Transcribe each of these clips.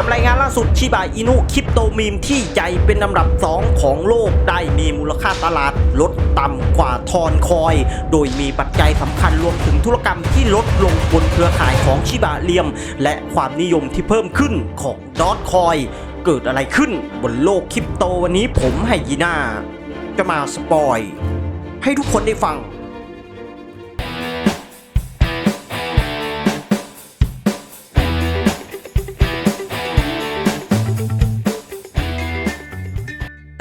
3 รายงานล่าสุดชิบาอินุคริปโตมีมที่ใหญ่เป็นลำดับ 2 ของโลกได้มีมูลค่าตลาดลดต่ำกว่าทอนคอย โดยมีปัจจัยสำคัญรวมถึงธุรกรรมที่ลดลงบนเครือข่ายของชิบาเลียม และความนิยมที่เพิ่มขึ้นของดอทคอยเกิดอะไรขึ้นบนโลกคริปโตวันนี้ผมไฮยีน่าจะมาสปอย ให้ทุกคนได้ฟัง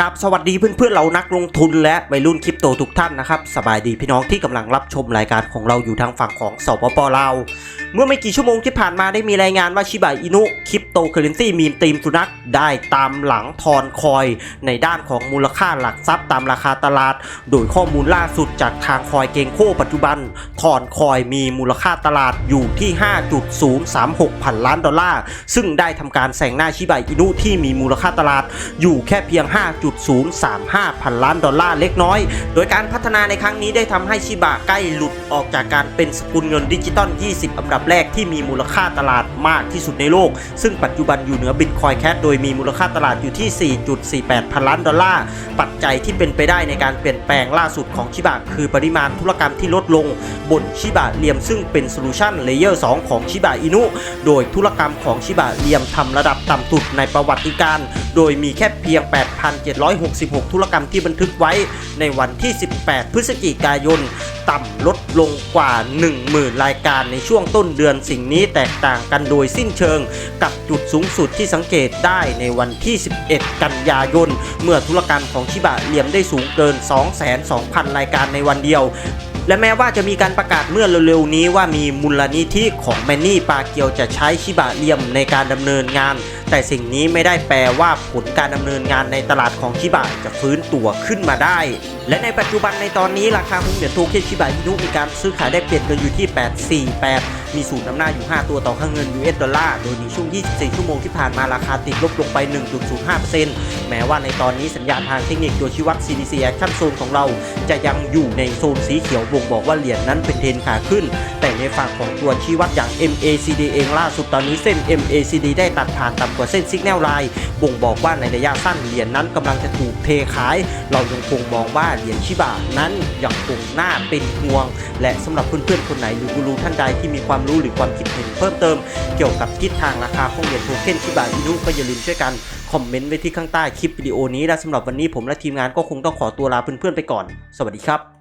กับสวัสดีเพื่อนๆเรานักลงทุนและวัยรุ่นคริปโตทุกท่านนะครับสบายดีพี่น้องที่กำลังรับชมรายการของเราอยู่ทางฝั่งของสปปลาวเมื่อไม่กี่ชั่วโมงที่ผ่านมาได้มีรายงานว่าชิบะอินุคริป โตเคอเรนซีมีมตีมสุนัขได้ตามหลังทอนคอย ในด้านของมูลค่าหลักทรัพย์ตามราคาตลาด โดยข้อมูลล่าสุดจากทางคอยเกงโคปัจจุบัน ทอนคอยมีมูลค่าตลาดอยู่ที่ 5.036 พันล้านดอลลาร์ ซึ่งได้ทำการแซงหน้าชิบะอินุที่มีมูลค่าตลาดอยู่แค่เพียง 5.035 พันล้านดอลลาร์เล็กน้อย โดยการพัฒนาในครั้งนี้ได้ทำให้ชิบะใกล้หลุดออกจากการเป็นสกุลเงินดิจิตอล 20 อันดับแรกที่มีมูลค่าตลาดมากที่สุดในโลก ซึ่งปัจจุบันอยู่เหนือบิตคอยแคทโดยมีมูลค่าตลาดอยู่ที่ 4.48 พันล้านดอลลาร์ ปัจจัยที่เป็นไปได้ในการเปลี่ยนแปลงล่าสุดของชิบะคือปริมาณธุรกรรมที่ลดลง บนชิบะเลียมซึ่งเป็นโซลูชันเลเยอร์2ของชิบะอินุ โดยธุรกรรมของชิบะเลียมทำระดับต่ำสุดในประวัติการ โดยมีแค่เพียง 8,766 ธุรกรรมที่บันทึกไว้ในวันที่ 18 พฤศจิกายน ต่ำลดลงกว่า 10,000 รายการในช่วงต้นเดือนสิ่งนี้แตกต่างกันโดยสิ้นเชิง กับจุดสูงสุดที่สังเกตได้ในวันที่ 11 กันยายน เมื่อธุรกรรมของชิบะเลียมได้สูงเกิน 22,000 รายการในวันเดียวและแม้ว่าจะมีการประกาศเมื่อเร็วๆนี้ว่ามีมูลนิธิของแมนนี่ปาเกียวจะใช้ชิบะเลียมในการดำเนินงาน แต่สิ่งนี้ไม่ได้แปลว่าผลการดำเนินงานในตลาดของชิบะจะฟื้นตัวขึ้นมาได้ และในปัจจุบันในตอนนี้ราคาหุ้นเหรียญโทเค็นชิบะอินุมีการซื้อขายได้เปลี่ยนกันอยู่ที่ 848 มีสูตรน้ำหน้าอยู่ 5 ตัวต่อค่าเงิน US ดอลลาร์ โดยในช่วง 24 ชั่วโมงที่ผ่านมาราคาติดลบลงไป 1.05%แม้ว่าในตอนนี้สัญญาณทางเทคนิคตัวชี้วัด CDC Action Zone ของเรา จะยังอยู่ในโซนสีเขียวบ่งบอกว่าเหรียญนั้นเป็นเทรนขาขึ้น แต่ในฝั่งของตัวชี้วัดอย่าง MACD เองล่าสุดตอนนี้เส้น MACD ได้ตัดผ่านต่ำกว่าเส้น Signal Line บ่งบอกว่าในระยะสั้นเหรียญนั้นกำลังจะถูกเทขาย เรายังคงมองว่าเหรียญชิบะนั้นยังคงหน่าเป็นห่วง และสำหรับเพื่อนๆคนไหนหรือกูรูท่านใดที่มีความความรู้หรือความคิดเห็นเพิ่มเติม เกี่ยวกับทิศทางราคาของเหรียญโทเค็นชิบะอินุก็อย่าลืมช่วยกันคอมเมนต์ไว้ที่ข้างใต้คลิปวิดีโอนี้และสำหรับวันนี้ผมและทีมงานก็คงต้องขอตัวลาเพื่อนๆไปก่อน สวัสดีครับ